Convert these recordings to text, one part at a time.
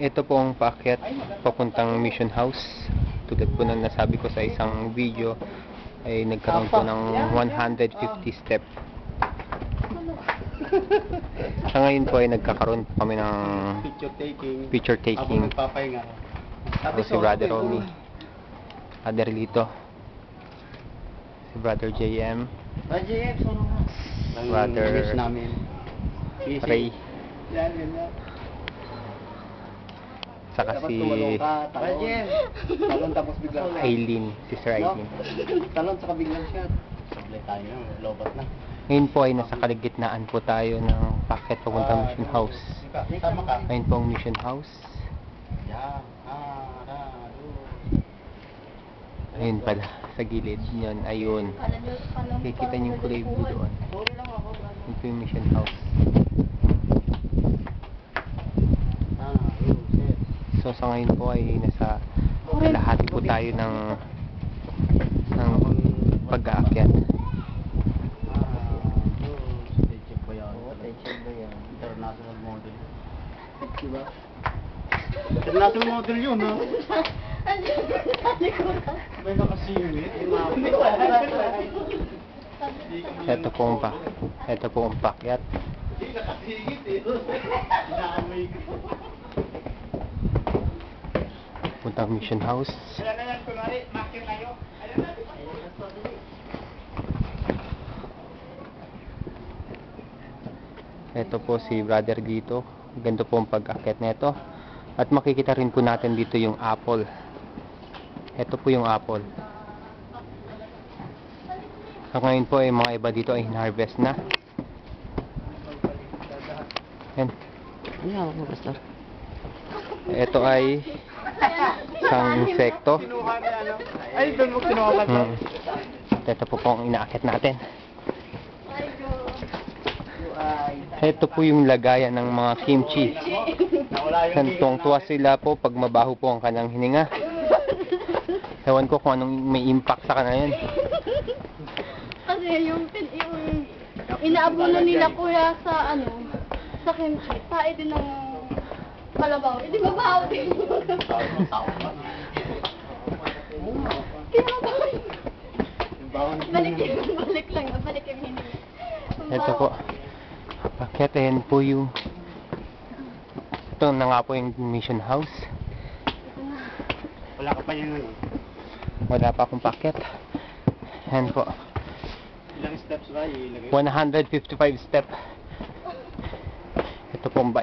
Ito po ang paakyat papuntang Mission House. Tulad po ng nasabi ko sa isang video ay nagkaroon po ng 150 step. Sa ngayon po ay nagkakaroon po kami ng Picture taking. picture Ako taking. Ako si Brother Romy. Brother Lito. Si Brother JM. Brother. Ray. Saka si tumalong ka, talon. Tapos biglang shot. Aileen. Sister Aileen. Talon saka biglang shot. Sablay tayo, lobat na. Ngayon po ay nasa kaligitnaan po tayo ng packet papuntang Mission House. Tama ka. Ngayon po ang Mission House. Yan. Ah, ah, Ayun pala, sa gilid yun, ayun. Kikita niyo yung kulay blue doon. Po yung Mission House. So sa ngayon po ay nasa kalahati po tayo ng ng pag-aakyat. International model. Diba? International model yun, ha? May nakasimit. Ito po ang pa. Ito po ang paakyat. Nakasigit eh. Inaamoy ko. Puntang Mission House. Ito po si Brother dito. Ganito po ang pag-akyat nito. At makikita rin po natin dito yung apple. Ito po yung apple. Sa ngayon po ay mga iba dito ay harvest na. Yan. Ano ako, Pastor? Ito ay isang insekto. Kinuha niya, ano? Ay, doon mo kinuha ka. Hmm. Ito po po ang inaakyat natin. Ito po yung lagayan ng mga kimchi. Santong tuwa sila po pag mabaho po ang kanyang hininga. Ewan ko kung anong may impact sa kanila yun. Kasi yung, yung inaabuno nila kuya sa ano, sa kimchi, tae din ng kalabaw. Eh, di ba bahaw din? Kinabaw. Balik yung, balik lang, balik yung hindi. Ito po. Paket, ayan po yung ito na nga po yung mission house. Wala ka pa yun, ano? Wala pa akong paket. Ayan po. Ilang steps ba? Ilagay. 155 step. Ito po ang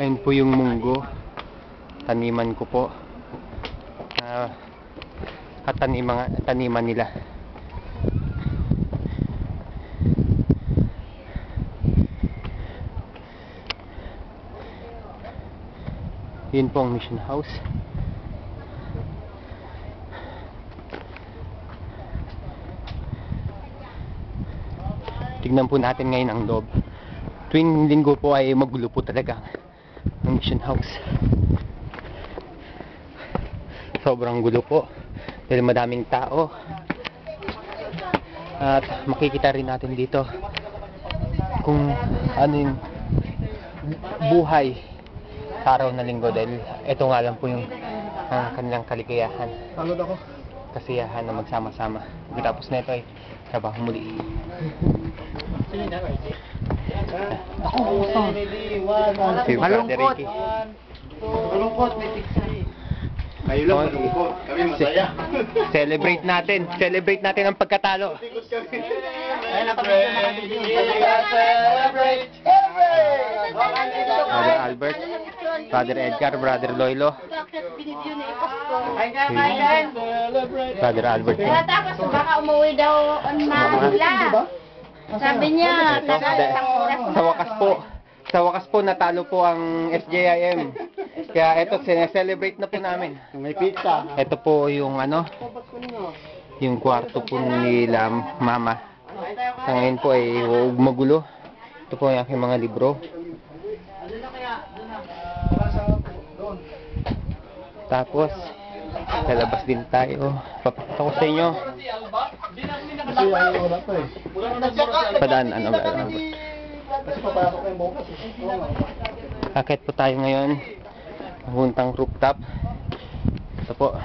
Ayun po yung munggo. Taniman ko po. Ah, at taniman, taniman nila. Yun po ang mission house. Tignan po natin ngayon ang loob. Tuwing linggo po ay magulo talaga ang mission house. Sobrang gulo po. Dahil madaming tao. At makikita rin natin dito kung ano yung buhay sa araw na linggo dahil ito nga lang po yung ang kanilang kaligayahan, Salud ako. Kasiyahan na magsama-sama. Pagkatapos na ito ay trabaho muli. Ako, gusto. Si Brother Ricky. Malungkot, may tiksi. Kayo lang malungkot. Kami masaya. Celebrate natin. Celebrate natin ang pagkatalo. Celebrate! Brother Albert, Brother Edgar, Brother Loilo, na? Brother Albert. din. Tapos baka umuwi daw on Manila. Sabi niya, Sa, wakas po, sa wakas po natalo po ang SJIM. Kaya ito, sineselebrate na po namin. May pizza. Ito po yung ano, yung kwarto po nila mama. Sa ngayon po ay huwag magulo. Ito po yung aking mga libro. Tapos, sa labas din tayo. Papakita ko sa inyo Kasi ayaw wala pa eh. Padaan, ano eh. Oo nga. Akit po tayo ngayon. Puntang rooftop. Ito po.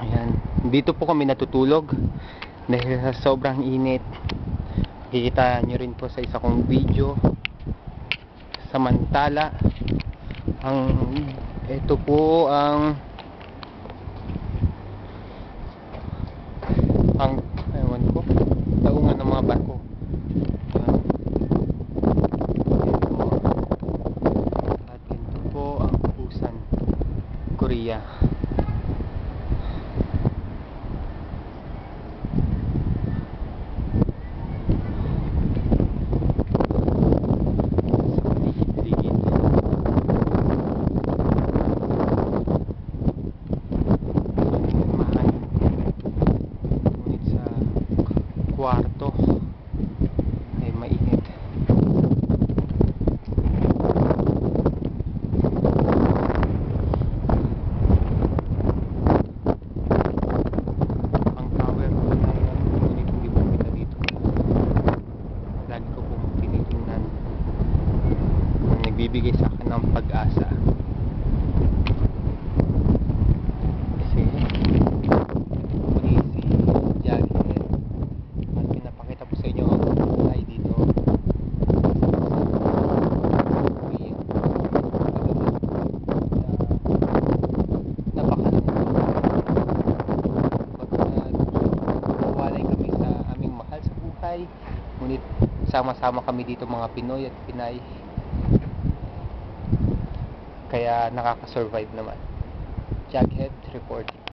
Ayan. Dito po kami natutulog. Dahil sobrang init. Kikita nyo rin po sa isa kong video. Samantala, ang ito po ang ang ewan ko taungan ng mga barko at ito po ang Busan Korea sa ligid mahal ngunit sa kwarto ay mainit ang power ko na yan ngunit hindi po kita dito lagi ko pong tinitingnan ang nagbibigay sa akin ng pag-asa kasi easy jacket at pinapakita po sa inyo ang buhay dito ngunit sama-sama kami dito mga Pinoy at Pinay kaya nakaka-survive naman. Jughead reporting